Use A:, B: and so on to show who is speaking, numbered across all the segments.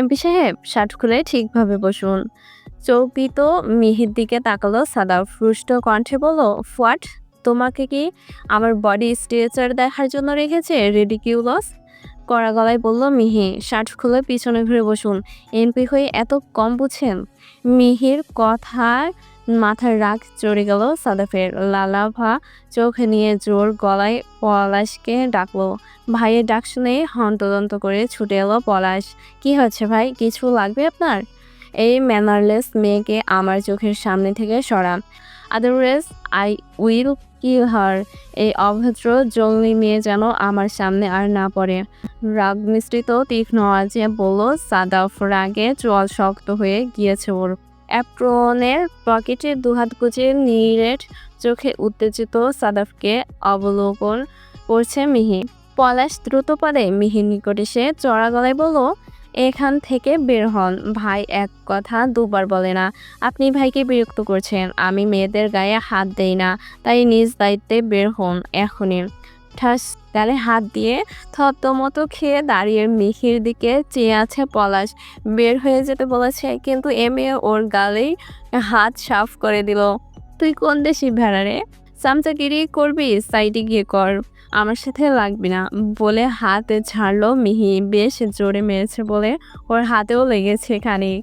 A: MP সাহেব shirt খুলে ঠিকভাবে বসুন চৌকিত মিহির দিকে তাকালো সাদা ফ্রুষ্ট কণ্ঠে বলো ফোয়াট তোমাকে কি আমার বডি স্ট্রেচার দেখার জন্য রেখেছে রেডিকিউলস কড়া গলায় বলল মিহি শার্ট খুলে পিছনে ঘুরে বসুন এমপি হয়ে এত কম বুঝেন মিহির কথার মাথার রাগ চড়ে গেল সাদাফের লালাভা চোখ নিয়ে জোর গলায় পলাশকে ডাকলো ভাইয়ের ডাক শুনে হন্তদন্ত করে ছুটে এলো পলাশ কি হচ্ছে ভাই কিছু লাগবে আপনার এই ম্যানারলেস মেয়েকে আমার চোখের সামনে থেকে সরা আদারওয়েজ আই উইল কিল হার এই অভদ্র জঙ্গলি মেয়ে যেন আমার সামনে আর না পড়ে রাগ মিশ্রিত তীক্ষ্ণ আজে বলল সাদাফ রাগে চল শক্ত হয়ে গিয়েছে ওর অ্যাপ্রনের পকেটে দুহাত গুছিয়ে নীরের চোখে উত্তেজিত সাদাফকে অবলোকন করছে মিহি পলাশ দ্রুত পদে মিহির নিকট এসে চড়া গলায় বলো এখান থেকে বের হন ভাই এক কথা দুবার বলে না আপনি ভাইকে বিরক্ত করছেন আমি মেয়েদের গায়ে হাত দেই না তাই নিজ দায়িত্বে বের হন এখনই ঠাস ডালে হাত দিয়ে থতমতো খেয়ে দাঁড়িয়ে মিহির দিকে চেয়ে আছে পলাশ বের হয়ে যেতে বলেছে কিন্তু এমএ ওর গালেই হাত সাফ করে দিল তুই কোন দেশি ভেড়া রে চামচাগিরি করবি সাইডে গিয়ে কর আমার সাথে লাগবি না বলে হাতে ছাড়লো মিহি বেশ জোরে মেরেছে বলে ওর হাতেও লেগেছে খানিক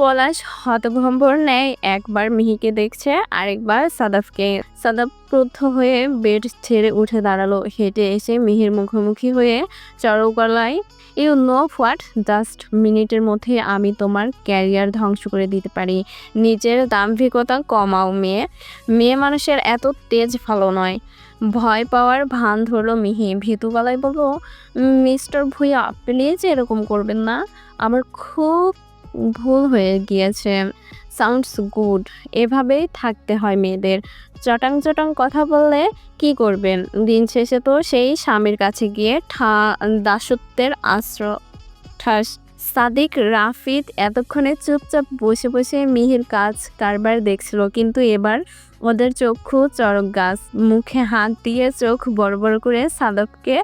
A: পলাশ হতভম্বর নেয় একবার মিহিকে দেখছে আরেকবার সাদাফকে সাদাফ ক্রুদ্ধ হয়ে বেড ছেড়ে উঠে দাঁড়ালো হেঁটে এসে মিহির মুখোমুখি হয়ে চড়কলায় ইউ নো হোয়াট জাস্ট মিনিটের মধ্যে আমি তোমার ক্যারিয়ার ধ্বংস করে দিতে পারি নিজের দাম্ভিকতা কমাও মেয়ে মেয়ে মানুষের এত তেজ ভালো নয় ভয় পাওয়ার ভান ধরলো মিহি ভীতু গলায় বলবো মিস্টার ভুইয়া প্লিজ এরকম করবেন না আমার খুব ভুল হয়ে গিয়েছে সাউন্ডস গুড এভাবেই থাকতে হয় মেয়েদের চটাং চটাং কথা বললে কি করবেন দিন শেষে তো সেই স্বামীর কাছে গিয়ে ঠা দাসত্বের আশ্রয় ঠাস সাদিক রাফিদ এতক্ষণে চুপচাপ বসে বসে মিহির কাজ কারবার দেখছিল কিন্তু এবার ওদের চক্ষু চরক গাছ মুখে হাত দিয়ে চোখ বড় বড় করে সাদককে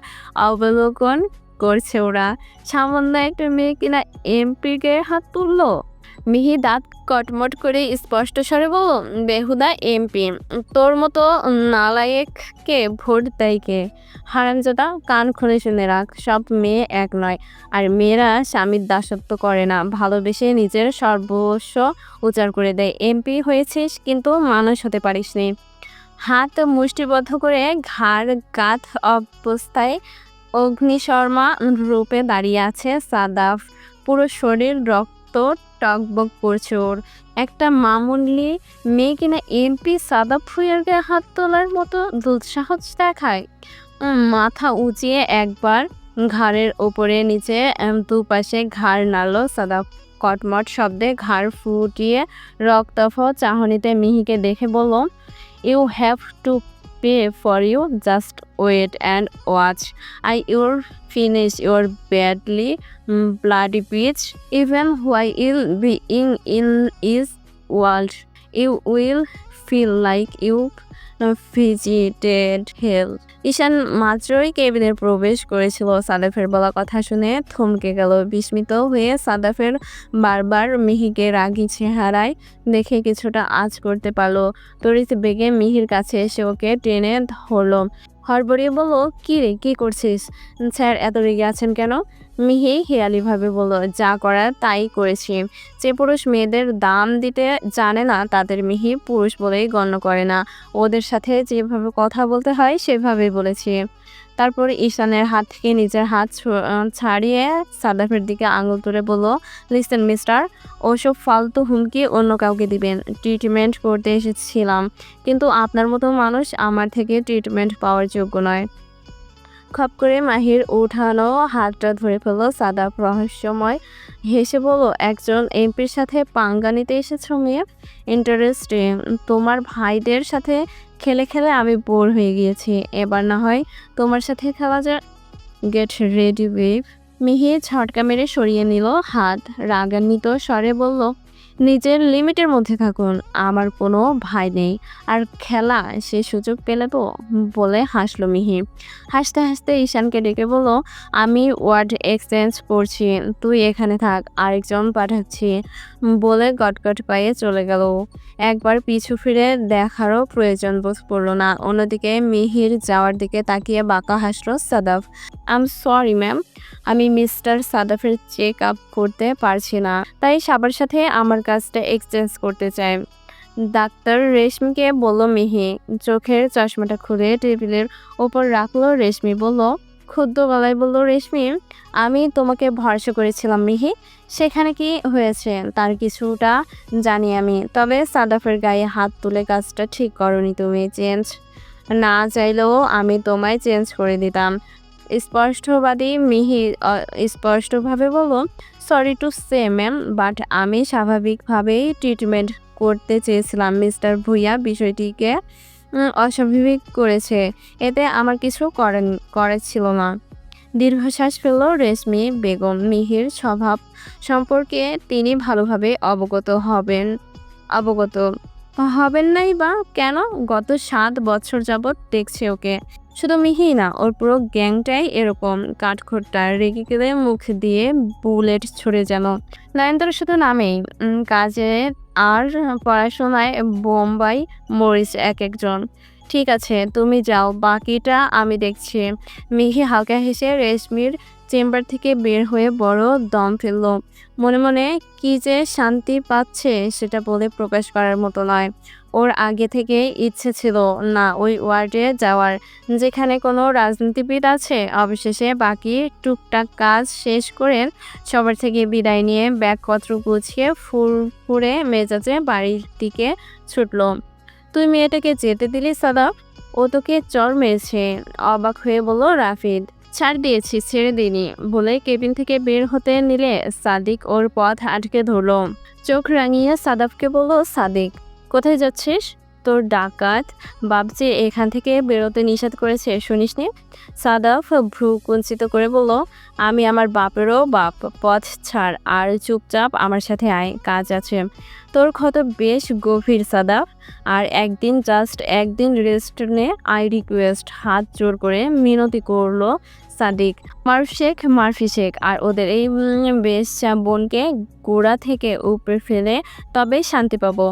A: অবলোকন করছে ওরা সামান্য একটা মেয়ে কিনা এমপি গায়ে হাত তুললো মিহি দাঁত কটমট করে স্পষ্ট স্বরে বলল বেহুদা এমপি তোর মতো নালায়েককে ভোট দেয় কে হারামজাদা কান খুলে শুনে রাখ সব মেয়ে এক নয় আর মেয়েরা স্বামীর দাসত্ব করে না ভালোবেসে নিজের সর্বস্ব উচার করে দেয় এমপি হয়েছিস কিন্তু মানুষ হতে পারিসনি হাত মুষ্টিবদ্ধ করে ঘাড় গাঁথ অবস্থায় অগ্নিশর্মা রূপে দাঁড়িয়ে আছে সাদাফ পুরো শরীর রক্ত টকবক করছে ওর একটা মামুলি মেয়ে কিনা এমপি সাদাফ ফুয়ারকে হাত তোলার মতো দুঃসাহস দেখায় মাথা উঁচিয়ে একবার ঘাড়ের ওপরে নিচে দুপাশে ঘাড় নাড়ল সাদাফ কটমট শব্দে ঘাড় ফুটিয়ে রক্তফ চাহনিতে মিহিকে দেখে বলল you have to for you. Just wait and watch. I will finish your badly mm, bloody bitch, even while being in his world. You will feel like you visited hell Ishaan মাত্রই কেবিনে প্রবেশ করেছিল সাদাফের বলা কথা শুনে থমকে গেল বিস্মিত হয়ে সাদাফের বারবার মিহিকে রাগি চেহারায় দেখে কিছুটা আজ করতে পারলো তরিত বেগে মিহির কাছে এসে ওকে টেনে ধরল হরবড়িয়ে বললো কী রে কী করছিস স্যার এত রেগে আছেন কেন মিহি হেয়ালিভাবে বললো যা করার তাই করেছি যে পুরুষ মেয়েদের দাম দিতে জানে না তাদের মিহি পুরুষ বলেই গণ্য করে না ওদের সাথে যেভাবে কথা বলতে হয় সেভাবেই বলেছি তারপরে ঈশানের হাত থেকে নিজের হাত ছাড়িয়ে সাদাফের দিকে আঙুল তুলে বলল লিসেন মিস্টার ওসব ফালতু হুমকি অন্য কাউকে দিবেন ট্রিটমেন্ট করতে এসেছিলাম কিন্তু আপনার মতো মানুষ আমার থেকে ট্রিটমেন্ট পাওয়ার যোগ্য নয় খপ করে মাহির উঠানো হাতটা ধরে ফেলল সাদা রহস্যময় হেসে বলো একজন এমপির সাথে পাঙ্গা নিতে এসেছ মেয়ে ইন্টারেস্টিং তোমার ভাইদের সাথে খেলে খেলে আমি বোর হয়ে গিয়েছি এবার না হয় তোমার সাথে খেলা যা গেট রেডি ওয়েভ মিহি ছটকা মেরে সরিয়ে নিল হাত রাগান্বিত স্বরে বলল নিজের লিমিটের মধ্যে থাকুন আমার কোনো ভাই নেই আর খেলা সে সুযোগ পেলে তো বলে হাসলো মিহি হাসতে হাসতে ঈশানকে ডেকে বলো আমি ওয়ার্ড এক্সচেঞ্জ করছি তুই এখানে থাক আরেকজন পাঠাচ্ছি বলে গটগট পায়ে চলে গেল একবার পিছু ফিরে দেখারও প্রয়োজন বোধ পড়লো না অন্যদিকে মিহির যাওয়ার দিকে তাকিয়ে বাঁকা হাসলো সাদাফ আম সরি ম্যাম আমি মিস্টার সাদাফের চেক আপ করতে পারছি না তাই সবার সাথে আমার কাজটা এক্সচেঞ্জ করতে চাই ডাক্তার রেশমিকে বলল মিহি চোখের চশমাটা খুলে টেবিলের ওপর রাখলো রেশমি বলল ক্ষুদ্র গলায় বলল রেশমি আমি তোমাকে ভরসা করেছিলাম মিহি সেখানে কি হয়েছে তার কিছুটা জানি আমি তবে সাদাফের গায়ে হাত তুলে কাজটা ঠিক করনি তুমি চেঞ্জ না চাইলেও আমি তোমায় চেঞ্জ করে দিতাম স্পষ্টবাদী মিহি স্পষ্টভাবে বলল sorry to say ma'am but আমি স্বাভাবিকভাবেই ট্রিটমেন্ট করতে চেয়েছিলাম মিস্টার ভুইয়া বিষয়টিকে অস্বাভাবিক করেছে এতে আমার কিছু করেন করার ছিল না দীর্ঘশ্বাস ফেলল রেশমি বেগম মিহির স্বভাব সম্পর্কে তিনি ভালোভাবে অবগত হবেন অবগত হবেন নাই বা কেন গত সাত বছর যাবৎ দেখছে ওকে শুধু মিহি না ওর পুরো গ্যাংটাই এরকম কাঠখোট্টা রেগে গেলে মুখ দিয়ে বুলেট ছুড়ে যেন নয়নতারা শুধু নামেই কাজে আর পড়াশোনায় বোম্বাই মরিচ এক একজন ঠিক আছে তুমি যাও বাকিটা আমি দেখছি মিহি হালকা হেসে রেশমির চেম্বার থেকে বের হয়ে বড় দম ফেলল মনে মনে কি যে শান্তি পাচ্ছে সেটা বলে প্রকাশ করার মতো নয় ওর আগে থেকে ইচ্ছে ছিল না ওই ওয়ার্ডে যাওয়ার যেখানে কোনো রাজনীতিবিদ আছে অবশেষে বাকি টুকটাক কাজ শেষ করে সবার থেকে বিদায় নিয়ে ব্যাগপত্র গুছিয়ে ফুরফুরে মেজাজে বাড়ির দিকে ছুটল তুই মেয়েটাকে যেতে দিলি সাদা ও তোকে চর মেরেছে অবাক হয়ে বলল রাফিদ ছাড় দিয়েছি ছেড়ে দিনি বলে কেবিন থেকে বের হতে নিলে সাদিক ওর পথ আটকে ধরল চোখ রাঙিয়ে সাদাফকে বলল সাদিক কোথায় যাচ্ছিস তোর ডাকাত বাবজি এখান থেকে বেরোতে নিষেধ করেছে শুনিস নি সাদাফ ভ্রু কুঞ্চিত করে বলল আমি আমার বাপেরও বাপ পথ ছাড় আর চুপচাপ আমার সাথে আয় কাজ আছে তোর ক্ষত বেশ গভীর সাদা আর একদিন জাস্ট একদিন রেস্ট নে আই রিকোয়েস্ট হাত জোর করে মিনতি করলো সাদিক মারফ শেখ মারফি শেখ আর ওদের এই বেশ বোনকে গোড়া থেকে উপরে ফেলে তবে শান্তি পাবো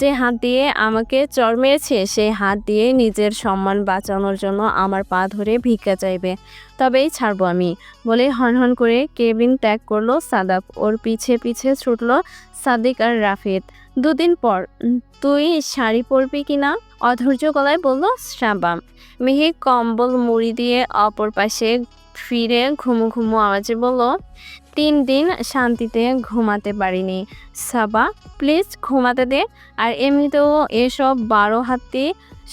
A: যে হাত দিয়ে আমাকে চর মেরেছে সেই হাত দিয়ে নিজের সম্মান বাঁচানোর জন্য আমার পা ধরে ভিক্ষা চাইবে তবেই ছাড়বো আমি বলে হনহন করে কেবিন ত্যাগ করলো সাদাপ ওর পিছে পিছে ছুটলো সাদিক আর রাফিদ দুদিন পর তুই শাড়ি পরবি কিনা অধৈর্য গলায় বলল শ্রাবাম মিহি কম্বল মুড়ি দিয়ে অপর পাশে ফিরে ঘুমু ঘুমু আওয়াজে বলল তিন দিন শান্তিতে ঘুমাতে পারিনি সাবা প্লিজ ঘুমাতে দে আর এমনিতেও এসব বারো হাতি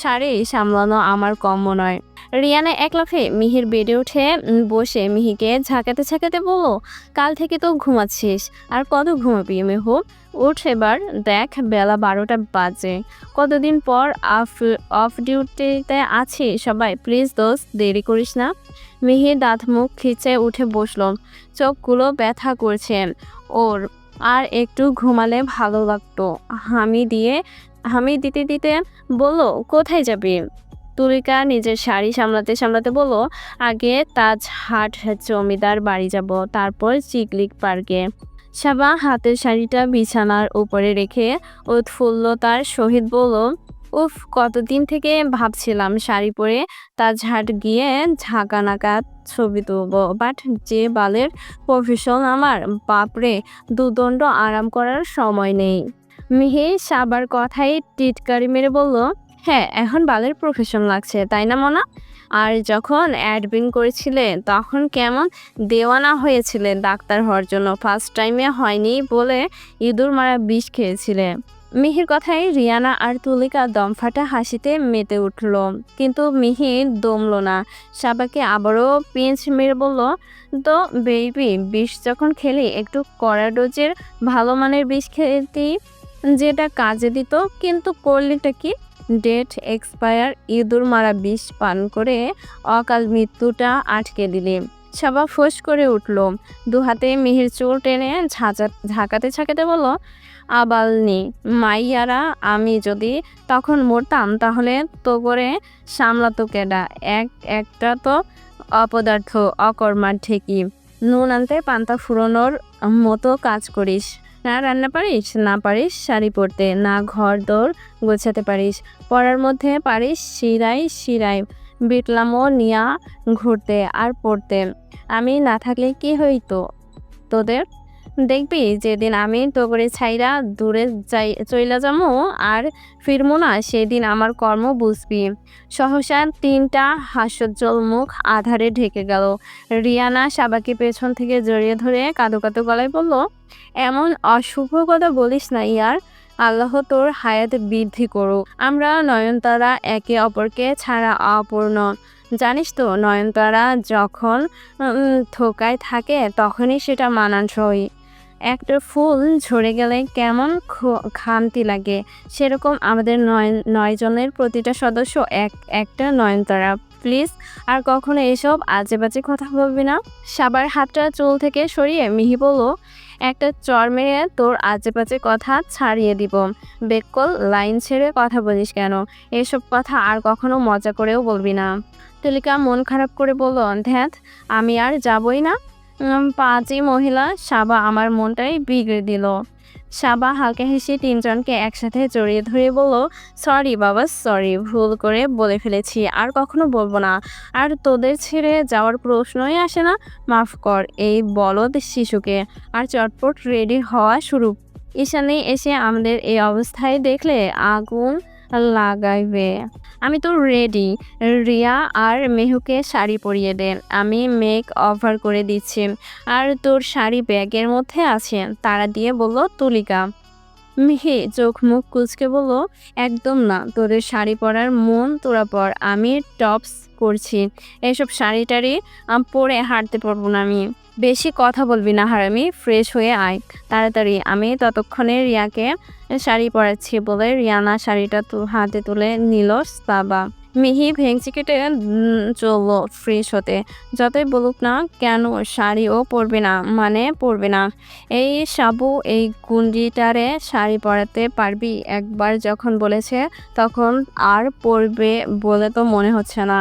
A: সারে সামলানো আমার কম নয় রিয়ানা এক লাফে মিহির বেড়ে উঠে বসে মিহিকে ঝাঁকাতে ঝাঁকাতে বলো কাল থেকে তো ঘুমাচ্ছিস আর কত ঘুমাবি মেহু উঠ এবার দেখ বেলা বারোটা বাজে কতদিন পর আফ অফ ডিউটিতে আছি সবাই প্লিজ দোস্ত দেরি করিস না মিহির দাঁত মুখ খিচে উঠে বসল চোখগুলো ব্যথা করছে ওর আর একটু ঘুমালে ভালো লাগতো হামি দিয়ে আমি দিতে দিতে বলো কোথায় যাবি তুলিকা নিজের শাড়ি সামলাতে সামলাতে বলো আগে তাজ হাট জমিদার বাড়ি যাব তারপর চিকলিক পার্কে সাবা হাতের শাড়িটা বিছানার উপরে রেখে উৎফুল্লতার সহিত বলো উফ কতদিন থেকে ভাবছিলাম শাড়ি পরে তাজহাট গিয়ে ঝাঁকা নাকা ছবি তুলব বাট যে বালের প্রফেশন আমার বাপরে দুদণ্ড আরাম করার সময় নেই মিহি সাবার কথায় টিটকারি মেরে বলল হ্যাঁ এখন বালের প্রফেশন লাগছে তাই না মনা আর যখন অ্যাডমিন করেছিলে তখন কেমন দেওয়ানা হয়েছিলেন ডাক্তার হওয়ার জন্য ফার্স্ট টাইমে হয়নি বলে ইঁদুর মারা বিষ খেয়েছিলেন মিহির কথায় রিয়ানা আর তুলিকা দমফাটা হাসিতে মেতে উঠল কিন্তু মিহি দমল না সাবাকে আবারও পেঁচ মেরে বলল তো বেবি বিষ যখন খেলি একটু কড়া ডোজের ভালো মানের বিষ খেতেই যেটা কাজে দিত কিন্তু করলেটা কি ডেট এক্সপায়ার ইঁদুর মারা বিষ পান করে অকাল মৃত্যুটা আটকে দিলে সবা ফোঁস করে উঠল দু হাতে মিহির চুল টেনে ঝাঁচা ঝাঁকাতে ছাকাতে বলো আবালনি মাইয়ারা আমি যদি তখন মরতাম তাহলে তো করে সামলাতো কেডা এক একটা তো অপদার্থ অকর্মার ঠেকি নুন আনতে পান্তা ফুরোনোর মতো কাজ করিস না রান্না পারিস না পারিস শাড়ি পরতে না ঘর দৌড় গোছাতে পারিস পড়ার মধ্যে পারিস শিরাই শিরাই বিটলামও নিয়া ঘুরতে আর পড়তে আমি না থাকলে কি হইতো তোদের দেখবি যেদিন আমি তোগরে ছাইরা দূরে যাই চইলা যাবো আর ফিরমো না সেদিন আমার কর্ম বুঝবি সহসা তিনটা হাস্যোজ্জ্বল মুখ আধারে ঢেকে গেল রিয়ানা সাবাকে পেছন থেকে জড়িয়ে ধরে কাঁদো কাঁদো গলায় বলল এমন অশুভ কথা বলিস না ইয়ার আল্লাহ তোর হায়াত বৃদ্ধি করুক আমরা নয়নতারা একে অপরকে ছাড়া অপূর্ণ জানিস তো নয়নতারা যখন থোকায় থাকে তখনই সেটা মানানসই একটা ফুল ঝরে গেলে কেমন খামতি লাগে সেরকম আমাদের নয় নয়জনের প্রতিটা সদস্য এক একটা নয়নতারা প্লিজ আর কখনো এসব আজে বাজে কথা বলবি না সাবার হাতটা চুল থেকে সরিয়ে মিহি বলো একটা চর মেরে তোর আজেপাজে কথা ছাড়িয়ে দিব বেকল লাইন ছেড়ে কথা বলিস কেন এসব কথা আর কখনো মজা করেও বলবি না তেলিকা মন খারাপ করে বলল ধ্যাত আমি আর যাবই না পাঁচই মহিলা সাবা আমার মনটাই বিগড়ে দিল সাবা হালকা হেসে তিনজনকে একসাথে জড়িয়ে ধরে বলল সরি বাবা সরি ভুল করে বলে ফেলেছি আর কখনো বলবো না আর তোদের ছেড়ে যাওয়ার প্রশ্নই আসে না মাফ কর এই বলদ শিশুকে আর চটপট রেডি হওয়া শুরু ঈশানে এসে আমাদের এই অবস্থায় দেখলে আগুন লাগাইবে আমি তো রেডি রিয়া আর মেহুকে শাড়ি পরিয়ে দেন আমি মেক অভার করে দিচ্ছি আর তোর শাড়ি ব্যাগের মধ্যে আছে তারা দিয়ে বললো তুলিকা মিহি চোখ মুখ কুচকে বলো একদম না তোদের শাড়ি পরার মন তোরা পর আমি টপস করছি এসব শাড়ি টাড়ি পরে হাঁটতে পারবো না আমি বেশি কথা বলবি না হারামি ফ্রেশ হয়ে আয় তাড়াতাড়ি আমি ততক্ষণে রিয়াকে শাড়ি পরাচ্ছি বলে রিয়ানা শাড়িটা হাতে তুলে নিল সাবা মিহি ভেঙচি কেটে চললো ফ্রেশ হতে যতই বলুক না কেন শাড়িও পরবে না মানে পরবে না এই সাবু এই গুন্ডিটারে শাড়ি পরাতে পারবি একবার যখন বলেছে তখন আর পরবে বলে তো মনে হচ্ছে না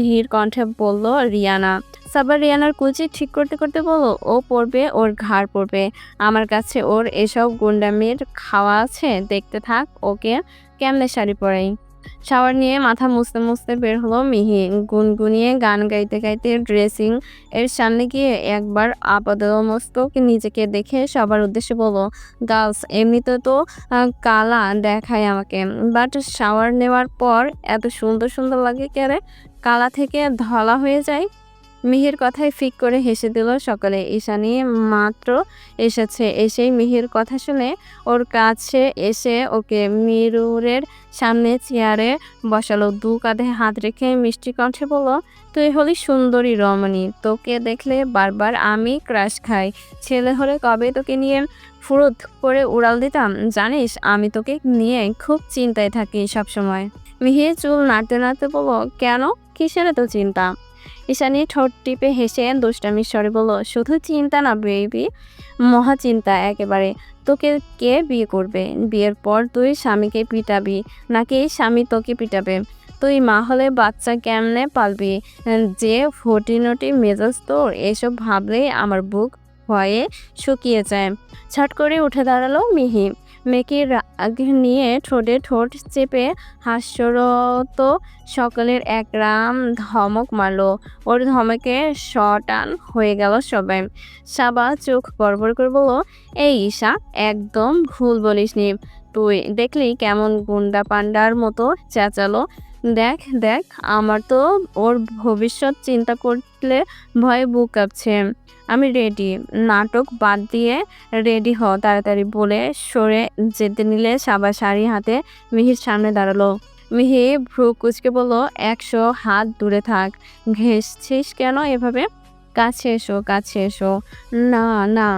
A: ধীর কণ্ঠে বলল রিয়ানা সাবার রিয়ানার কুচি ঠিক করতে করতে বলো ও পড়বে ওর ঘাড় পড়বে আমার কাছে ওর এসব গুন্ডামির খাওয়া আছে দেখতে থাক ওকে কেমনে শাড়ি পরাই শাওয়ার নিয়ে মাথা মুছতে মুছতে বের হলো মিহি গুনগুনিয়ে গান গাইতে গাইতে ড্রেসিং এর সামনে গিয়ে একবার আপাদমস্তক নিজেকে দেখে সবার উদ্দেশ্যে বলো গার্লস এমনিতে তো কালা দেখায় আমাকে বাট শাওয়ার নেওয়ার পর এত সুন্দর সুন্দর লাগে কেরে কালা থেকে ধলা হয়ে যায় মিহির কথায় ফিক করে হেসে দিল সকলে ঈশা নিয়ে মাত্র এসেছে এসেই মিহির কথা শুনে ওর কাছে এসে ওকে মিরুরের সামনে চেয়ারে বসালো দু কাঁধে হাত রেখে মিষ্টি কণ্ঠে বলল তুই হলি সুন্দরী রমণী তোকে দেখলে বারবার আমি ক্রাশ খাই ছেলে হলে কবে তোকে নিয়ে ফুরুত করে উড়াল দিতাম জানিস আমি তোকে নিয়ে খুব চিন্তায় থাকি সবসময় মিহির চুল নাড়তে নাড়তে বলো কেন কিসের এত চিন্তা ঈশানি ঠোঁট টিপে হেসে দুষ্টামি স্বরে বলল শুধু চিন্তা না বেবি মহা চিন্তা একেবারে তোকে কে বিয়ে করবে বিয়ের পর তুই স্বামীকে পিটাবি নাকি স্বামী তোকে পিটাবে তুই মা হলে বাচ্চা কেমনে পালবি যে ফটিনটি মেজাজ তোর এসব ভাবলেই আমার বুক ভয়ে শুকিয়ে যায় ছাট করে উঠে দাঁড়ালো মিহি মেয়েকে রাগ নিয়ে ঠোঁটে ঠোঁট চেপে হাস্যরত সকলের এক রাম ধমক মারল ওর ধমকে শটান হয়ে গেল সবাই সাবা চোখ বড়বড় করে বলল এই ঈশা একদম ভুল বলিস নি তুই দেখলি কেমন গুন্ডা পান্ডার মতো চেঁচালো দেখ দেখ আমার তো ওর ভবিষ্যৎ চিন্তা করলে ভয়ে বুক কাঁপছে আমি রেডি নাটক বাদ দিয়ে রেডি হ তাড়াতাড়ি বলে সরে যেতে নিলে সাবা শাড়ি হাতে মিহির সামনে দাঁড়ালো মিহি ভ্রু কুচকে বললো একশো হাত দূরে থাক ঘেসছিস কেন এভাবে কাছে এসো কাছে এসো না না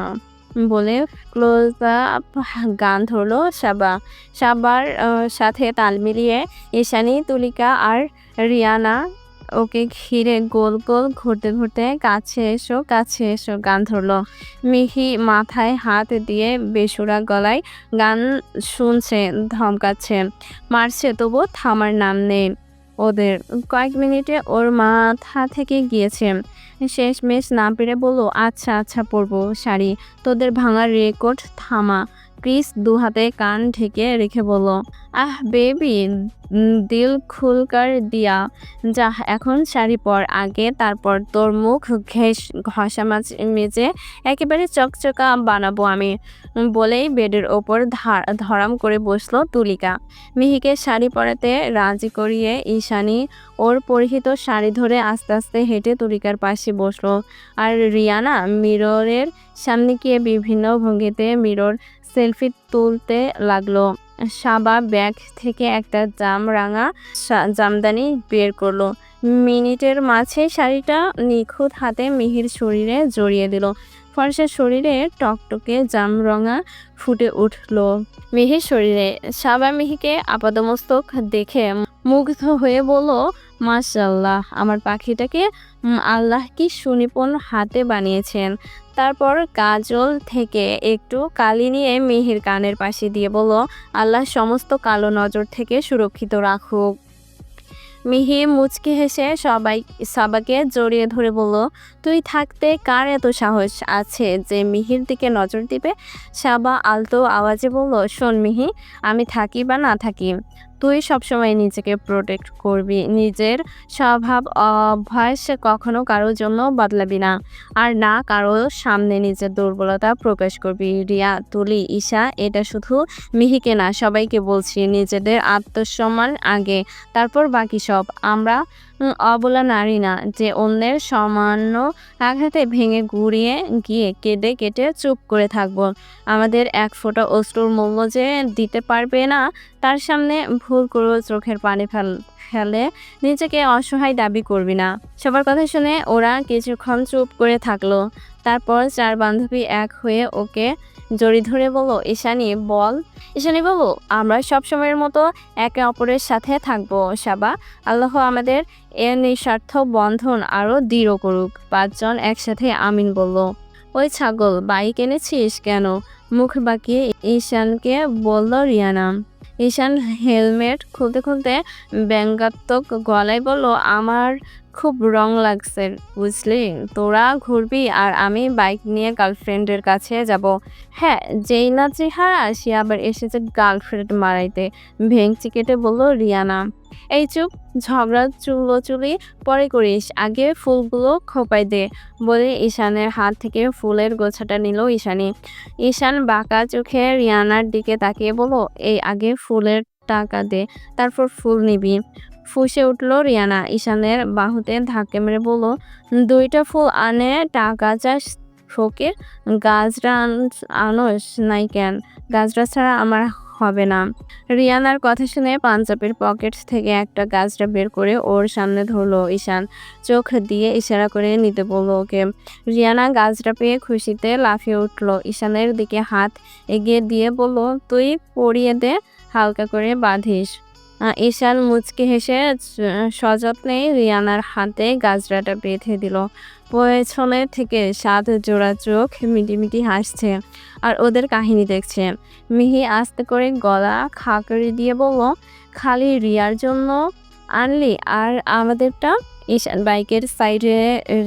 A: বলে ক্লোজ আপ গান ধরলো সাবা সাবার সাথে তাল মিলিয়ে ঈশানি তুলিকা আর রিয়ানা ওকে ঘিরে গোল গোল ঘুরতে ঘুরতে কাছে এসো কাছে এসো গান ধরলো মিহি মাথায় হাত দিয়ে বেসুরা গলায় গান শুনছে ধমকাচ্ছে মারছে তবু থামার নাম নেই ওদের কয়েক মিনিটে ওর মাথা থেকে গিয়েছে মেশ না পেরে বলো আচ্ছা আচ্ছা পরবো শাড়ি তোদের ভাঙার রেকর্ড থামা ক্রিস দু হাতে কান ঢেকে রেখে বলল আহ বেবি দিল খুলকার দিয়া যা এখন শাড়ি পর আগে তারপর তোর মুখ ঘেস ঘষা মাছ মেজে একেবারে চকচকা বানাবো আমি বলেই বেডের ওপর ধরাম করে বসলো তুলিকা মিহিকে শাড়ি পরাতে রাজি করিয়ে ঈশানি ওর পরিহিত শাড়ি ধরে আস্তে আস্তে হেঁটে তুলিকার পাশে বসলো আর রিয়ানা মিররের সামনে গিয়ে বিভিন্ন ভঙ্গিতে মিরর সেলফি তুলতে লাগলো সাবা ব্যাগ থেকে একটা জাম রাঙা জামদানি বের করলো মিনিটের মাঝে শাড়িটা নিখুঁত হাতে মিহির শরীরে জড়িয়ে দিল ফর্সা শরীরে টকটকে জামরঙা ফুটে উঠল মিহির শরীরে সাবা মিহিকে আপাদমস্তক দেখে মুগ্ধ হয়ে বলল মাসাল্লাহ আমার পাখিটাকে আল্লাহ কি সুনিপুণ হাতে বানিয়েছেন তারপর কাজল থেকে একটু কালি নিয়ে মেহের কানের পাশে দিয়ে বলল আল্লাহ সমস্ত কালো নজর থেকে সুরক্ষিত রাখুক মিহি মুচকি হেসে সবাই সাবাকে জড়িয়ে ধরে বলল তুই থাকতে কার এত সাহস আছে যে মিহির দিকে নজর দিবে সাবা আলতো আওয়াজে বলল শোন মিহি আমি থাকি বা না থাকি তুই সবসময় নিজেকে প্রোটেক্ট করবি নিজের স্বভাব অভ্যাস কখনো কারোর জন্য বদলাবি না আর না কারো সামনে নিজের দুর্বলতা প্রকাশ করবি রিয়া তুলি ঈশা এটা শুধু মিহিকে না সবাইকে বলছি নিজেদের আত্মসম্মান আগে তারপর বাকি সব আমরা অবলা নারী না যে অন্যের সামান্য আঘাতে ভেঙে গুড়িয়ে গিয়ে কেঁদে কেটে চুপ করে থাকব আমাদের এক ফোঁটা অস্ত্র মূল্য যে দিতে পারবে না তার সামনে ভুল করে চোখের পানি ফেল ফেলে নিজেকে অসহায় দাবি করবি না সবার কথা শুনে ওরা কিছুক্ষণ চুপ করে থাকলো তারপর চার বান্ধবী এক হয়ে ওকে জড়ি ধরে বলো ঈশানি বল ঈশানি বাবু আমরা সবসময়ের মতো একে অপরের সাথে থাকব সাবা আল্লাহ আমাদের এ নিঃস্বার্থ বন্ধন আরও দৃঢ় করুক পাঁচজন একসাথে আমিন বলল ওই ছাগল বাইক এনেছিস কেন মুখ বাঁকিয়ে ঈশানকে বলল রিয়ানা ঈশান হেলমেট খুলতে খুলতে ব্যঙ্গাত্মক গলায় বলল আমার খুব রং লাগছে বুঝলি তোরা ঘুরবি আর আমি বাইক নিয়ে গার্লফ্রেন্ডের কাছে যাব হ্যাঁ যেই না চেহারা সে আবার এসেছে গার্লফ্রেন্ড মারাইতে ভেঙচি কেটে বলল রিয়ানা এই চুপ ঝগড়া চুলো চুলি পরে করিস আগে ফুলগুলো খোপাই দে বলে ঈশানের হাত থেকে ফুলের গোছাটা নিল ঈশানি ঈশান বাঁকা চোখে রিয়ানার দিকে তাকিয়ে বলো এই আগে ফুলের টাকা দে তারপর ফুল নিবি ফুসে উঠল রিয়ানা ঈশানের বাহুতে ধাক্কে মেরে বলল দুইটা ফুল আনে টাকা চাস ফকির গাছরা আনস নাই কেন গাছরা ছাড়া আমার হবে না রিয়ানার কথা শুনে পাঞ্জাবের পকেট থেকে একটা গাছটা বের করে ওর সামনে ধরলো ঈশান চোখ দিয়ে ইশারা করে নিতে বলল ওকে রিয়ানা গাছটা পেয়ে খুশিতে লাফিয়ে উঠলো ঈশানের দিকে হাত এগিয়ে দিয়ে বলল তুই পরিয়ে দে হালকা করে বাঁধিস ঈশাল মুচকি হেসে সযত্নে রিয়ানার হাতে গাজরাটা বেঁধে দিল পেছনে থেকে সাত জোড়া চোখ মিটিমিটি হাসছে আর ওদের কাহিনী দেখছে মিহি আস্তে করে গলা খাঁকড়ি দিয়ে বলল খালি রিয়ার জন্য আনলি আর আমাদেরটা ঈশান বাইকের সাইডে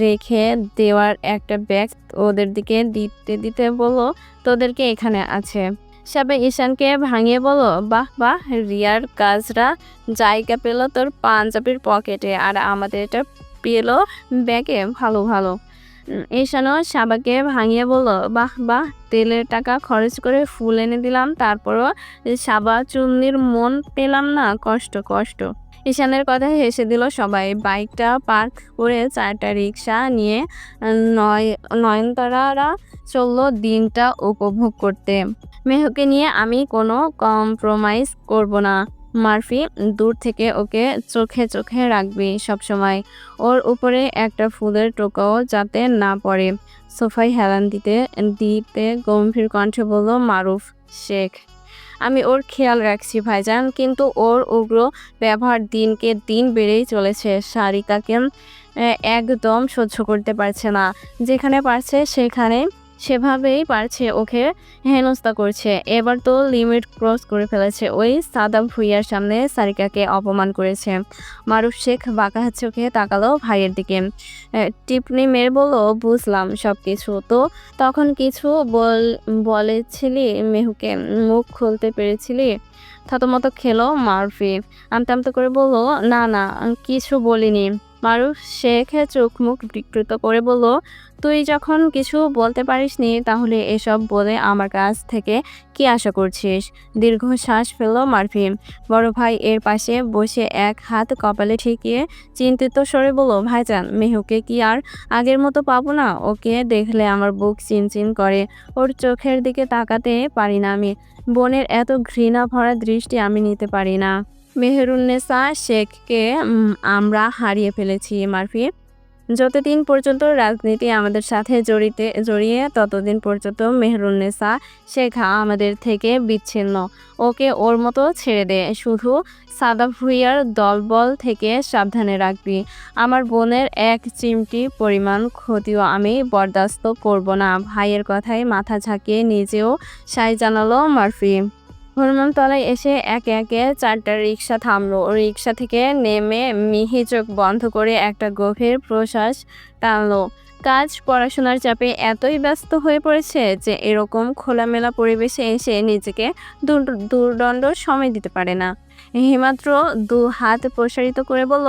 A: রেখে দেওয়ার একটা ব্যাগ ওদের দিকে দিতে দিতে বলল তোদেরকে এখানে আছে সাবে ঈশানকে ভাঙিয়ে বলো বাহ বাহ রিয়ার কাজরা জায়গা পেল তোর পাঞ্জাবির পকেটে আর আমাদের এটা পেল ব্যাগে ভালো ভালো ঈশানও সাবাকে ভাঙিয়ে বলো বাহ বাহ তেলের টাকা খরচ করে ফুল এনে দিলাম তারপরও সাবা চুন্নির মন পেলাম না কষ্ট কষ্ট ঈশানের কথা হেসে দিল সবাই বাইকটা পার্ক করে চারটা রিক্সা নিয়ে নয় নয়নতারারা চললো দিনটা উপভোগ করতে মেহকে নিয়ে আমি কোনো কম্প্রোমাইজ করব না মার্ফি দূর থেকে ওকে চোখে চোখে রাখবি সবসময় ওর উপরে একটা ফুলের টোকাও যাতে না পড়ে সোফায় হেলান দিতে দিতে গম্ভীর কণ্ঠে বলল মারুফ শেখ আমি ওর খেয়াল রাখছি ভাইজান কিন্তু ওর উগ্র ব্যবহার দিনকে দিন বেড়েই চলেছে সারিকাকে একদম সহ্য করতে পারছে না যেখানে পারছে সেখানে সেভাবেই পারছে ওকে হেনস্থা করছে এবার তো লিমিট ক্রস করে ফেলেছে ওই সাদাম ভুইয়ার সামনে সারিকাকে অপমান করেছে মারুফ শেখ বাঁকা চোখে তাকালো ভাইয়ের দিকে টিপনি মের বলো বুঝলাম সব কিছু তো তখন কিছু বল বলেছিলি মেহুকে মুখ খুলতে পেরেছিলি মতো খেলো মারফি আমতে আমতে করে বলো না না কিছু বলিনি মারুফ শেখে চোখ মুখ বিকৃত করে বলল তুই যখন কিছু বলতে পারিস নি তাহলে এসব বলে আমার কাছ থেকে কি আশা করছিস দীর্ঘ শ্বাস ফেল মারফি বড় ভাই এর পাশে বসে এক হাত কপালে ঠেকিয়ে চিন্তিত স্বরে ভাই ভাইজান মেহুকে কি আর আগের মতো পাবো না ওকে দেখলে আমার বুক চিনচিন করে ওর চোখের দিকে তাকাতে পারি না আমি বোনের এত ঘৃণা ভরা দৃষ্টি আমি নিতে পারি না মেহেরুন্নেসা শেখকে আমরা হারিয়ে ফেলেছি মারফি যতদিন পর্যন্ত রাজনীতি আমাদের সাথে জড়িতে জড়িয়ে ততদিন পর্যন্ত মেহরুন্নেসা শেখা আমাদের থেকে বিচ্ছিন্ন ওকে ওর মতো ছেড়ে দে শুধু সাদা ভুইয়ার দলবল থেকে সাবধানে রাখবি আমার বোনের এক চিমটি পরিমাণ ক্ষতিও আমি বরদাস্ত করব না ভাইয়ের কথায় মাথা ঝাঁকিয়ে নিজেও সাই জানালো মারফি হনুমানতলায় এসে একে একে চারটা রিক্সা থামলো রিক্সা থেকে নেমে মিহি চোখ বন্ধ করে একটা গভীর প্রশ্বাস টানলো কাজ পড়াশোনার চাপে এতই ব্যস্ত হয়ে পড়েছে যে এরকম খোলামেলা পরিবেশে এসে নিজেকে দুর্দণ্ড সময় দিতে পারে না হিমাত্র দু হাত প্রসারিত করে বলল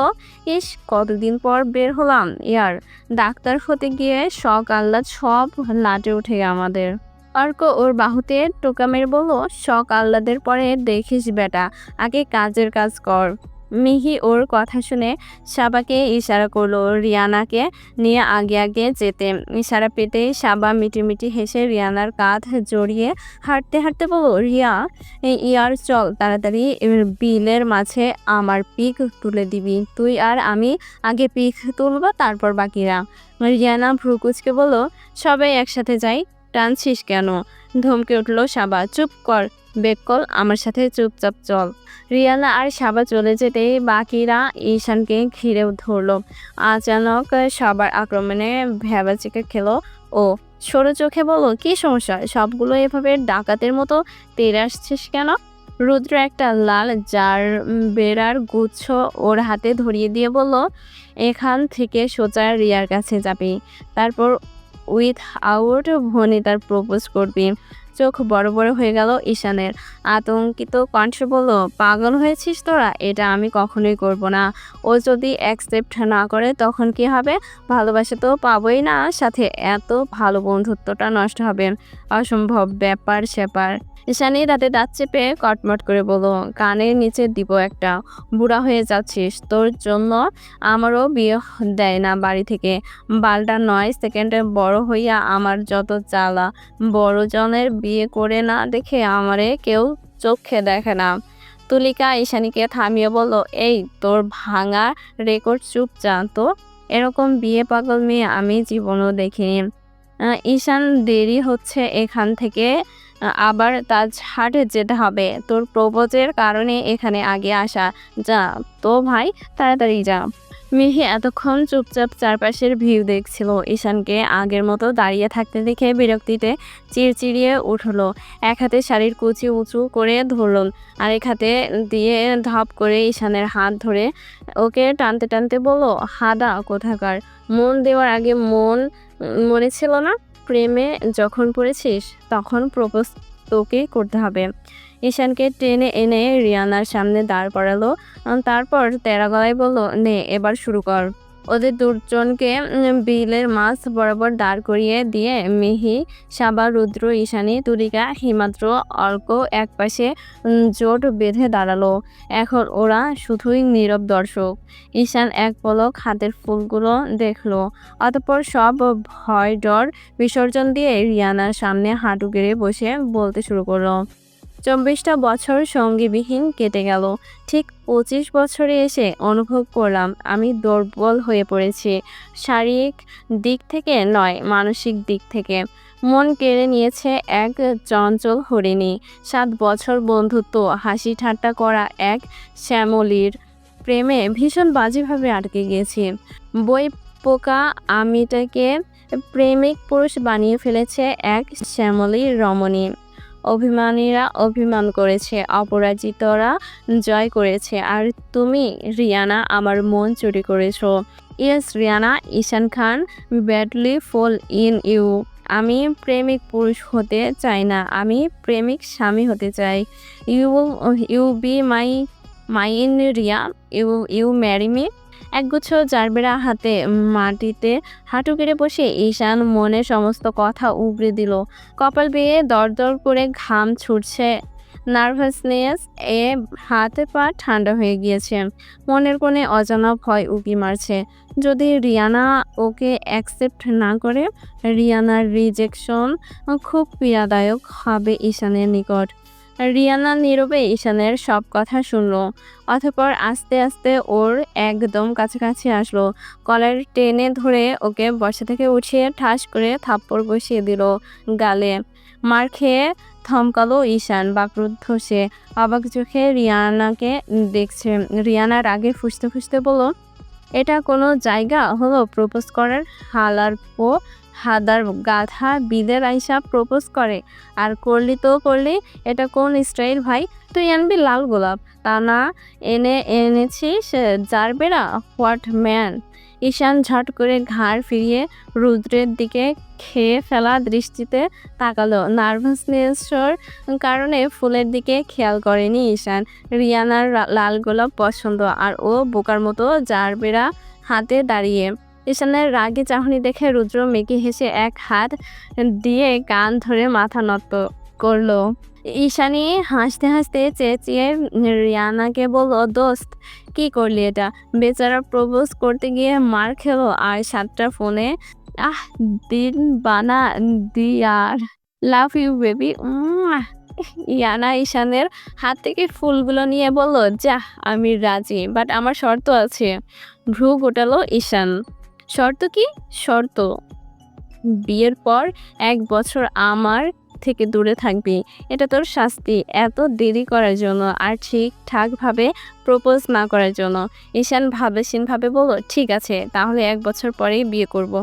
A: ইস কতদিন পর বের হলাম ইয়ার ডাক্তার হতে গিয়ে শখ আহ্লাদ সব লাটে উঠে আমাদের অর্ক ওর বাহুতে টোকা মেরে বলল শখ আহ্লাদের পরে দেখিস বেটা আগে কাজের কাজ কর মিহি ওর কথা শুনে সাবাকে ইশারা করলো রিয়ানাকে নিয়ে আগে আগে যেতে ইশারা পেতেই সাবা মিটিমিটি হেসে রিয়ানার কাঁধ জড়িয়ে হাঁটতে হাঁটতে বলো রিয়া ইয়ার চল তাড়াতাড়ি বিলের মাঝে আমার পিক তুলে দিবি তুই আর আমি আগে পিক তুলবো তারপর বাকিরা রিয়ানা ভ্রুকুচকে বলো সবাই একসাথে যাই টানছিস কেন ধমকে উঠল সাবা চুপ কর বেককল আমার সাথে চুপচাপ চল রিয়ালা আর সাবা চলে যেতেই বাকিরা ঈশানকে ঘিরে ধরল আচানক সবার আক্রমণে ভ্যাবাচিকে খেলো ও সরু চোখে বলো কি সমস্যা সবগুলো এভাবে ডাকাতের মতো তেরে আসছিস কেন রুদ্র একটা লাল যার বেড়ার গুচ্ছ ওর হাতে ধরিয়ে দিয়ে বলল এখান থেকে সোজা রিয়ার কাছে যাবি তারপর উইথ আউট ভনি তার প্রপোজ করবি চোখ বড় বড় হয়ে গেল ঈশানের আতঙ্কিত কণ্ঠে বললো পাগল হয়েছিস তোরা এটা আমি কখনোই করব না ও যদি অ্যাকসেপ্ট না করে তখন কি হবে ভালোবাসা তো পাবোই না সাথে এত ভালো বন্ধুত্বটা নষ্ট হবে অসম্ভব ব্যাপার স্যাপার ঈশানি তাতে দাঁত চেপে কটমট করে বলো কানের নিচে দিব একটা বুড়া হয়ে যাচ্ছিস তোর জন্য আমারও বিয়ে দেয় না বাড়ি থেকে বালটা নয় সেকেন্ডে বড় হইয়া আমার যত বড় বড়জনের বিয়ে করে না দেখে আমারে কেউ চোখে দেখে না তুলিকা ঈশানীকে থামিয়ে বলল এই তোর ভাঙা রেকর্ড চুপ চা তো এরকম বিয়ে পাগল মেয়ে আমি জীবনও দেখিনি ঈশান দেরি হচ্ছে এখান থেকে আবার তাজ হাটে যেতে হবে তোর প্রপোজের কারণে এখানে আগে আসা যা তো ভাই তাড়াতাড়ি যা মিহি এতক্ষণ চুপচাপ চারপাশের ভিউ দেখছিল ঈশানকে আগের মতো দাঁড়িয়ে থাকতে দেখে বিরক্তিতে চিড়চিড়িয়ে উঠল এক হাতে শাড়ির কুচি উঁচু করে ধরল এক হাতে দিয়ে ধপ করে ঈশানের হাত ধরে ওকে টানতে টানতে বলো হাদা কোথাকার মন দেওয়ার আগে মন মনে ছিল না প্রেমে যখন পড়েছিস তখন প্রপোজ তোকে করতে হবে ঈশানকে টেনে এনে রিয়ানার সামনে দাঁড় করালো তারপর তেরা গলায় বলল নে এবার শুরু কর ওদের দুজনকে বিলের মাছ বরাবর দাঁড় করিয়ে দিয়ে মিহি সাবা রুদ্র ঈশানী তুরিকা হিমাদ্র অর্ক একপাশে জোট বেঁধে দাঁড়ালো এখন ওরা শুধুই নীরব দর্শক ঈশান এক পলক হাতের ফুলগুলো দেখলো অতপর সব ভয় ডর বিসর্জন দিয়ে রিয়ানার সামনে হাঁটু গেড়ে বসে বলতে শুরু করলো চব্বিশটা বছর সঙ্গীবিহীন কেটে গেল ঠিক পঁচিশ বছরে এসে অনুভব করলাম আমি দুর্বল হয়ে পড়েছি শারীরিক দিক থেকে নয় মানসিক দিক থেকে মন কেড়ে নিয়েছে এক চঞ্চল হরিণী সাত বছর বন্ধুত্ব হাসি ঠাট্টা করা এক শ্যামলির প্রেমে ভীষণ বাজেভাবে আটকে গেছি বই পোকা আমিটাকে প্রেমিক পুরুষ বানিয়ে ফেলেছে এক শ্যামলী রমণী অভিমানীরা অভিমান করেছে অপরাজিতরা জয় করেছে আর তুমি রিয়ানা আমার মন চুরি করেছো yes Riyana Ishaan Khan badly fall in you আমি প্রেমিক পুরুষ হতে চাই না আমি প্রেমিক স্বামী হতে চাই you you be my my in Riya you you marry me একগুচ্ছ জারবেরা হাতে মাটিতে হাঁটু কেড়ে বসে ঈশান মনে সমস্ত কথা উগড়ে দিল কপাল বেয়ে দরদর করে ঘাম ছুটছে নার্ভাসনেস এ হাতে পা ঠান্ডা হয়ে গিয়েছে মনের কোণে অজানা ভয় উকি মারছে যদি রিয়ানা ওকে অ্যাকসেপ্ট না করে রিয়ানার রিজেকশন খুব পীড়াদায়ক হবে ঈশানের নিকট রিয়ানা নীরবে ঈশানের সব কথা শুনল অথপর আস্তে আস্তে ওর একদম কাছাকাছি আসলো কলার টেনে ধরে ওকে বর্ষা থেকে উঠিয়ে ঠাস করে থাপ্পড় বসিয়ে দিল গালে মার খেয়ে থমকালো ঈশান বাক্রুদ্ধ সে অবাক চোখে রিয়ানাকে দেখছে রিয়ানার আগে ফুসতে ফুসতে বলো এটা কোনো জায়গা হলো প্রপোজ করার হালার পো হাদার গাধা বিদের আইসা প্রপোজ করে আর করলি তো করলি এটা কোন স্টাইল ভাই তুই আনবি লাল গোলাপ তা না এনে এনেছিস জারবেরা হোয়াট ম্যান ঈশান ঝট করে ঘাড় ফিরিয়ে রুদ্রের দিকে খেয়ে ফেলা দৃষ্টিতে তাকালো নার্ভাসনেসর কারণে ফুলের দিকে খেয়াল করেনি ঈশান রিয়ানার লাল গোলাপ পছন্দ আর ও বোকার মতো জারবেরা হাতে দাঁড়িয়ে ঈশানের রাগি চাহনি দেখে রুদ্র মেকি হেসে এক হাত দিয়ে কান ধরে মাথা নত করলো ঈশানি হাসতে হাসতে চেঁচিয়ে রিয়ানাকে বলল দোস্ত কি করলি এটা বেচারা প্রপোজ করতে গিয়ে মার খেলো আর সাতটা ফোনে আহ দিন বানা দিয়ার লাভ ইউ বেবি ইয়ানা ঈশানের হাত থেকে ফুলগুলো নিয়ে বলল যা আমি রাজি বাট আমার শর্ত আছে ভ্রু গোটালো ঈশান শর্ত কি শর্ত বিয়ের পর এক বছর আমার থেকে দূরে থাকবি এটা তোর শাস্তি এত দেরি করার জন্য আর ঠিকঠাকভাবে প্রপোজ না করার জন্য ঈশান ভাবে বলো ঠিক আছে তাহলে এক বছর পরেই বিয়ে করব।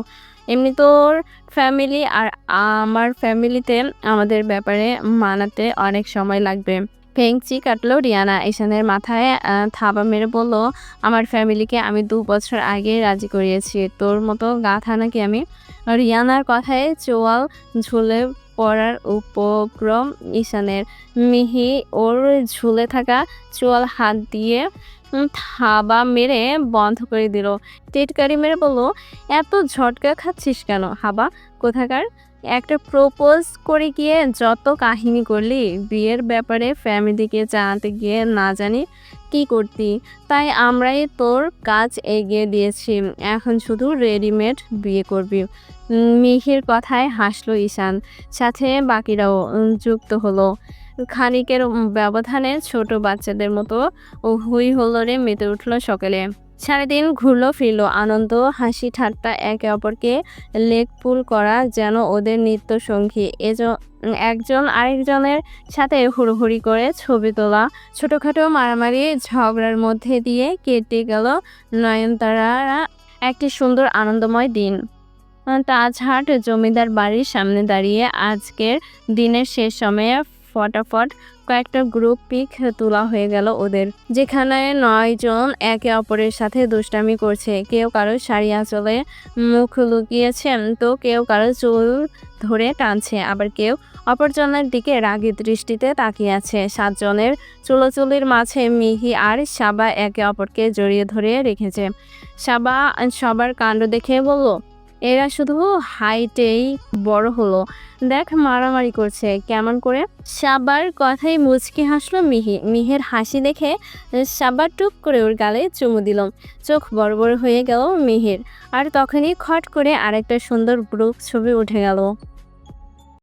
A: এমনি তোর ফ্যামিলি আর আমার ফ্যামিলিতে আমাদের ব্যাপারে মানাতে অনেক সময় লাগবে ফেংচি কাটলো রিয়ানা ঈশানের মাথায় থাবা মেরে বলল আমার ফ্যামিলিকে আমি দু বছর আগে রাজি করিয়েছি তোর মতো গাথা নাকি আমি রিয়ানার কথায় চোয়াল ঝুলে পড়ার উপক্রম ঈশানের মিহি ওর ঝুলে থাকা চোয়াল হাত দিয়ে থাবা মেরে বন্ধ করে দিল টেটকারি মেরে বলল এত ঝটকা খাচ্ছিস কেন হাবা কোথাকার একটা প্রপোজ করে গিয়ে যত কাহিনী করলি বিয়ের ব্যাপারে ফ্যামিলিকে জানাতে গিয়ে না জানি কি করতি তাই আমরাই তোর কাজ এগিয়ে দিয়েছি এখন শুধু রেডিমেড বিয়ে করবি মিহির কথায় হাসলো ঈশান সাথে বাকিরাও যুক্ত হলো খানিকের ব্যবধানে ছোট বাচ্চাদের মতো হুই হলরে মেতে উঠল সকালে সারাদিন ঘুরলো ফিরলো আনন্দ হাসি ঠাট্টা একে অপরকে লেগ পুল করা যেন ওদের নিত্য সঙ্গী এজ একজন আরেকজনের সাথে হুড়োহুড়ি করে ছবি তোলা ছোটোখাটো মারামারি ঝগড়ার মধ্যে দিয়ে কেটে গেল নয়নতারা একটি সুন্দর আনন্দময় দিন তাজহাট জমিদার বাড়ির সামনে দাঁড়িয়ে আজকের দিনের শেষ সময়ে ফটাফট কয়েকটা গ্রুপ পিক তোলা হয়ে গেল ওদের যেখানে নয় জন একে অপরের সাথে দুষ্টামি করছে কেউ কারো শাড়ি আঁচলে মুখ লুকিয়েছেন তো কেউ কারো চুল ধরে টানছে আবার কেউ অপরজনের দিকে রাগি দৃষ্টিতে তাকিয়ে আছে সাতজনের চুলোচুলির মাঝে মিহি আর সাবা একে অপরকে জড়িয়ে ধরে রেখেছে সাবা সবার কাণ্ড দেখে বলল এরা শুধু হাইটেই বড় হলো দেখ মারামারি করছে কেমন করে সাবার কথাই মুচকি হাসলো মিহি মিহের হাসি দেখে সাবার টুপ করে ওর গালে চুমু দিল চোখ বড় বড় হয়ে গেল মিহির আর তখনই খট করে আরেকটা সুন্দর গ্রুপ ছবি উঠে গেল